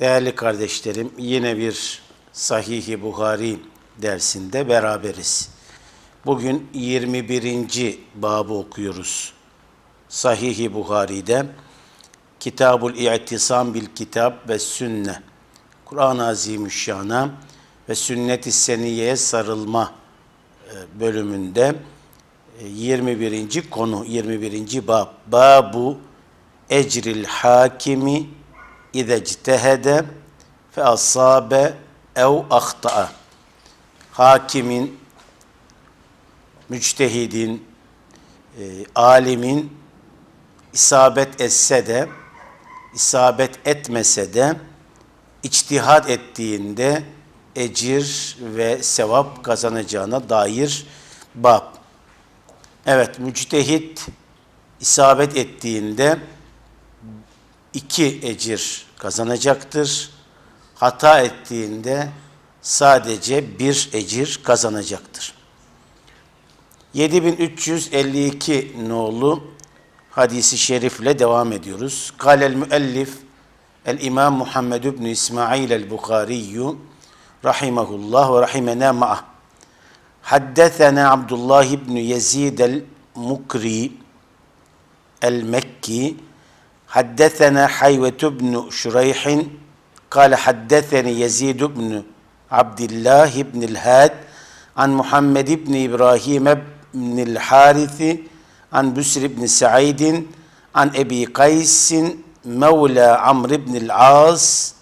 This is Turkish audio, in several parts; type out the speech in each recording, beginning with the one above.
Değerli kardeşlerim, yine bir Sahih-i Buhari dersinde beraberiz. Bugün 21. babı okuyoruz. Sahih-i Buhari'de Kitabul İ'tisam bil Kitap ve Sünne. Kur'an-ı Azimüşşan'a ve Sünnet-i Seniyye'ye sarılma e, bölümünde e, 21. konu, 21. bab. Babu ecril hakimi İze ctehede fe asabe ev ahta'a. Hakimin, müçtehidin, e, alimin isabet etse de, isabet etmese de, içtihat ettiğinde ecir ve sevap kazanacağına dair bab. Evet, müçtehit isabet ettiğinde iki ecir kazanacaktır. Hata ettiğinde sadece bir ecir kazanacaktır. 7352 nolu hadisi şerifle devam ediyoruz. Kâlel müellif el İmam Muhammed ibn İsmail el Bukhariyu rahimahullah ve rahimena ma'ah. Haddethena Abdullah ibn Yezid el Mukri el Mekki حدثنا حيوة بن شريح قال حدثني يزيد بن عبد الله بن الهاد عن محمد بن إبراهيم بن الحارث عن بسر بن سعيد عن أبي قيس مولى عمرو بن العاص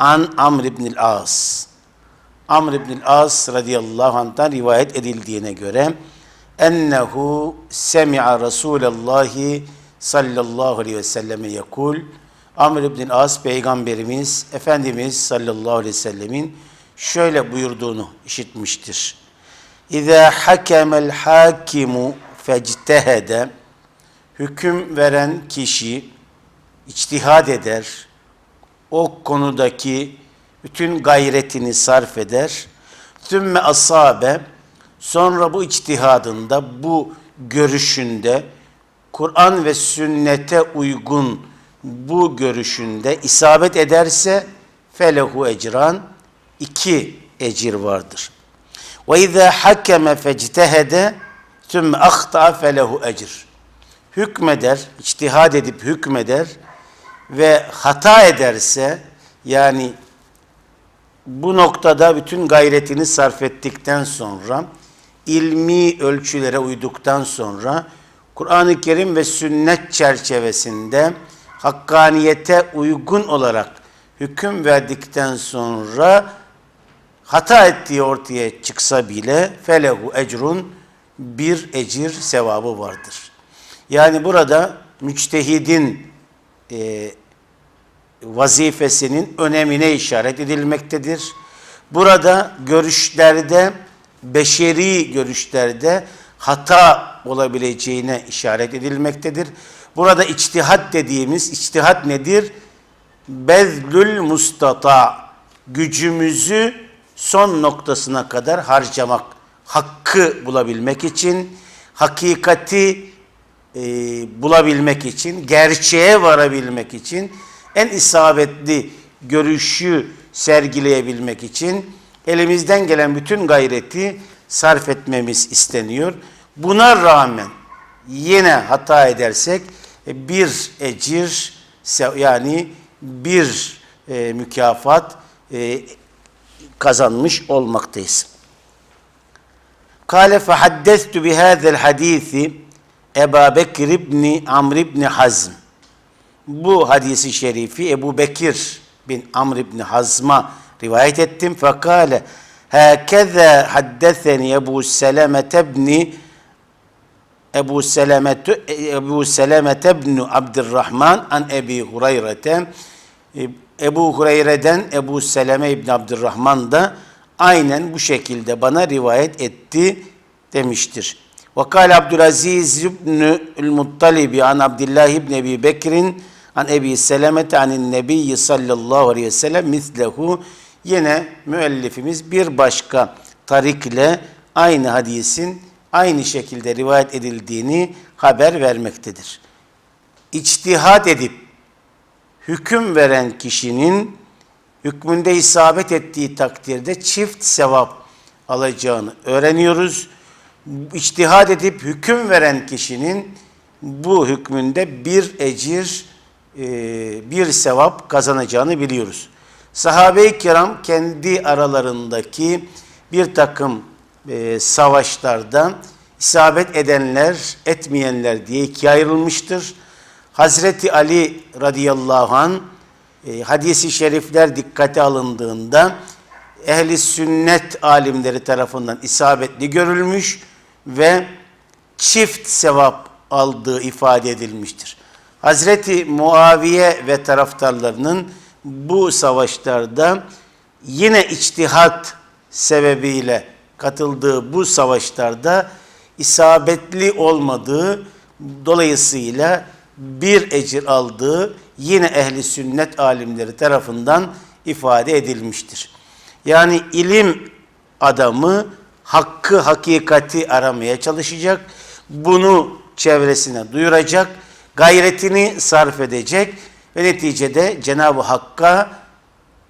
عن عمرو بن العاص. Amr ibn As radıyallahu anh'tan rivayet edildiğine göre ennehu semi'a Resulallahi sallallahu aleyhi ve selleme yakul Amr ibn As peygamberimiz Efendimiz sallallahu aleyhi ve sellemin şöyle buyurduğunu işitmiştir. İza hakemel hakimu fectehede hüküm veren kişi içtihad eder. O konudaki bütün gayretini sarf eder. Tümme asabe sonra bu içtihadında bu görüşünde Kur'an ve sünnete uygun bu görüşünde isabet ederse felehu ecran iki ecir vardır. Ve izâ hakeme fectehede tümme ahta felehu ecir. Hükmeder, içtihad edip hükmeder ve hata ederse yani bu noktada bütün gayretini sarf ettikten sonra ilmi ölçülere uyduktan sonra Kur'an-ı Kerim ve sünnet çerçevesinde hakkaniyete uygun olarak hüküm verdikten sonra hata ettiği ortaya çıksa bile felehu ecrun bir ecir sevabı vardır. Yani burada müçtehidin e, vazifesinin önemine işaret edilmektedir. Burada görüşlerde, beşeri görüşlerde hata olabileceğine işaret edilmektedir. Burada içtihat dediğimiz, içtihat nedir? Bezlül mustata, gücümüzü son noktasına kadar harcamak, hakkı bulabilmek için, hakikati e, bulabilmek için, gerçeğe varabilmek için, en isabetli görüşü sergileyebilmek için elimizden gelen bütün gayreti sarf etmemiz isteniyor. Buna rağmen yine hata edersek e, bir ecir yani bir e, mükafat e, kazanmış olmaktayız. Kale fehaddestu bihâzel hadîsi Eba Bekir ibni Amr ibni Hazm. Bu hadisi şerifi Ebu Bekir bin Amr ibni Hazm'a rivayet ettim. Fekale hâkezâ haddeseni Ebu Seleme tebni Ebu Seleme Ebu Seleme ibn Abdurrahman an Ebi Hureyre'ten Ebu Hureyre'den Ebu Seleme ibn Abdurrahman da aynen bu şekilde bana rivayet etti demiştir. Ve kâle Abdülaziz ibn-ül Muttalibi an Abdullah ibn Ebi Bekir'in an Ebi Selemete anin Nebiyyi sallallahu aleyhi ve sellem mislehu yine müellifimiz bir başka tarik ile aynı hadisin aynı şekilde rivayet edildiğini haber vermektedir. İçtihat edip hüküm veren kişinin hükmünde isabet ettiği takdirde çift sevap alacağını öğreniyoruz. İçtihad edip hüküm veren kişinin bu hükmünde bir ecir, e, bir sevap kazanacağını biliyoruz. Sahabe-i kiram kendi aralarındaki bir takım e, savaşlarda isabet edenler, etmeyenler diye ikiye ayrılmıştır. Hazreti Ali radıyallahu an e, hadisi şerifler dikkate alındığında ehli sünnet alimleri tarafından isabetli görülmüş ve çift sevap aldığı ifade edilmiştir. Hazreti Muaviye ve taraftarlarının bu savaşlarda yine içtihat sebebiyle katıldığı bu savaşlarda isabetli olmadığı dolayısıyla bir ecir aldığı yine ehli sünnet alimleri tarafından ifade edilmiştir. Yani ilim adamı hakkı, hakikati aramaya çalışacak. Bunu çevresine duyuracak, gayretini sarf edecek ve neticede Cenab-ı Hakk'a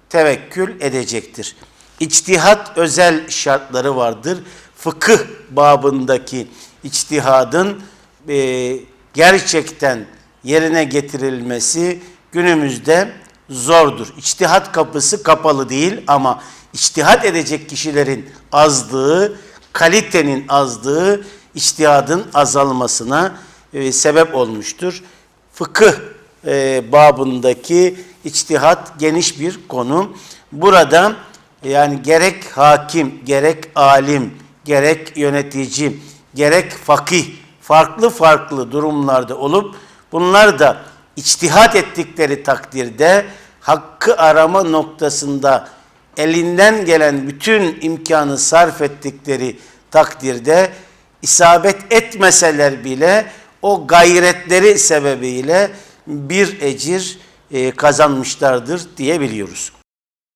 tevekkül edecektir. İçtihat özel şartları vardır. Fıkıh babındaki içtihadın e, gerçekten yerine getirilmesi günümüzde zordur. İçtihat kapısı kapalı değil ama içtihat edecek kişilerin azlığı, kalitenin azlığı içtihadın azalmasına e, sebep olmuştur. Fıkıh e, babındaki içtihat geniş bir konu. Burada yani gerek hakim, gerek alim, gerek yönetici, gerek fakih farklı farklı durumlarda olup bunlar da içtihat ettikleri takdirde hakkı arama noktasında elinden gelen bütün imkanı sarf ettikleri takdirde isabet etmeseler bile o gayretleri sebebiyle bir ecir e, kazanmışlardır diyebiliyoruz.